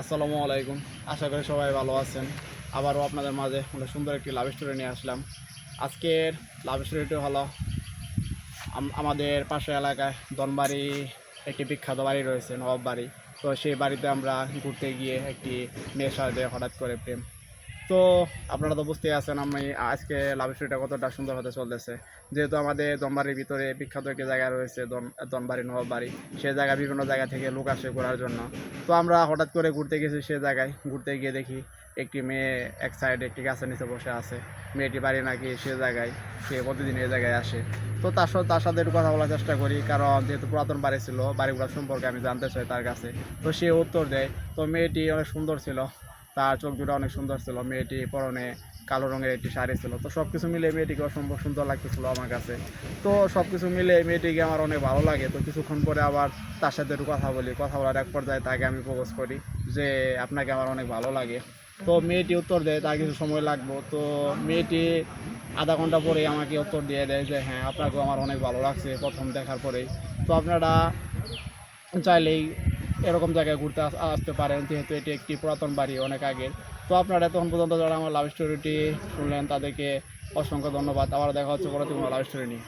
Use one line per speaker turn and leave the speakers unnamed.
আসসালামু আলাইকুম। আশা করি সবাই ভালো আছেন। আবারও আপনাদের মাঝে আমরা সুন্দর একটি লাভ স্টোরি নিয়ে আসলাম। আজকের লাভ স্টোরিটি হলো আমাদের পাশে এলাকায় দনবাড়ি একটি বিখ্যাত বাড়ি রয়েছে, নবাব বাড়ি। তো সেই বাড়িতে আমরা ঘুরতে গিয়ে একটি মেয়ের সাথে হঠাৎ করে প্রেম তো আপনারা তো বুঝতেই আছেন আমি আজকে লাভ স্টোরিটা কতটা সুন্দর হতে চলতেছে। যেহেতু আমাদের দনবাড়ির ভিতরে বিখ্যাত একটি জায়গা রয়েছে দন দনবাড়ি নবাব বাড়ি সেই জায়গা বিভিন্ন জায়গা থেকে লোক আসে ঘোরার জন্য। তো আমরা হঠাৎ করে ঘুরতে গেছি সে জায়গায়। ঘুরতে গিয়ে দেখি একটি মেয়ে এক সাইডে একটি গাছের নিচে বসে আছে। মেয়েটি বাড়ি নাকি সে জায়গায়, সে প্রতিদিন এই জায়গায় আসে। তো তার সাথে তার সাথে একটু কথা বলার চেষ্টা করি, কারণ যেহেতু পুরাতন বাড়ি ছিল বাড়িগুলোর সম্পর্কে আমি জানতে চাই তার কাছে। তো সে উত্তর দেয়, তো মেয়েটি অনেক সুন্দর ছিল। তার চোখ দুটো অনেক সুন্দর ছিল, মেয়েটি পরনে কালো রঙের একটি শাড়ি ছিল। তো সব কিছু মিলে মেয়েটিকে অসম্ভব সুন্দর লাগতেছিল আমার কাছে। তো সব কিছু মিলে মেয়েটিকে আমার অনেক ভালো লাগে। তো কিছুক্ষণ পরে আবার তার সাথে একটু কথা বলি। কথা বলার এক পর্যায়ে তাকে আমি প্রপোজ করি যে, আপনাকে আমার অনেক ভালো লাগে। তো মেয়েটি উত্তর দেয়, তার কিছু সময় লাগবো। তো মেয়েটি আধা ঘণ্টা পরে আমাকে উত্তর দিয়ে দেয় যে হ্যাঁ আপনাকেও আমার অনেক ভালো লাগছে প্রথম দেখার পরেই। তো আপনারা চাইলেই এরকম জায়গায় ঘুরতে আসতে পারেন, যেহেতু এটি একটি পুরাতন বাড়ি অনেক আগের। তো আপনারা তখন পর্যন্ত যারা আমার লাভ স্টোরিটি শুনলেন, তাদেরকে অসংখ্য ধন্যবাদ। আবার দেখা হচ্ছে পরবর্তী কোনো লাভ স্টোরি নিয়ে।